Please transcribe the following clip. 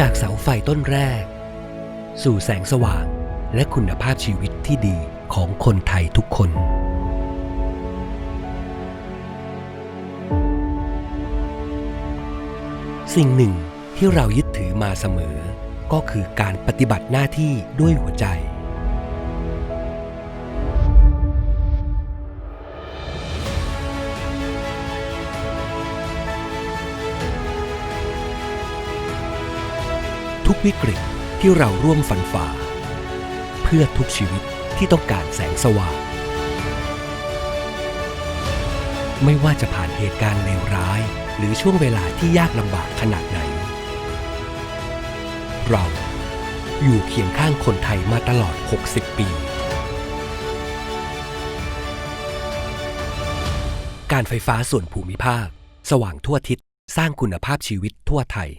จากเสาไฟต้นแรก สู่แสงสว่างและคุณภาพชีวิตที่ดีของคนไทยทุกคนสิ่งหนึ่งที่เรายึดถือมาเสมอ ก็คือการปฏิบัติหน้าที่ด้วยหัวใจ ทุกวิกฤตที่เราร่วมฝันฝ่า เพื่อทุกชีวิตที่ต้องการแสงสว่าง ไม่ว่าจะผ่านเหตุการณ์เลวร้าย หรือช่วงเวลาที่ยากลำบากขนาดไหน เราอยู่เคียงข้างคนไทยมาตลอด 60 ปี การไฟฟ้าส่วนภูมิภาค สว่างทั่วทิศสร้างคุณภาพชีวิตทั่วไทย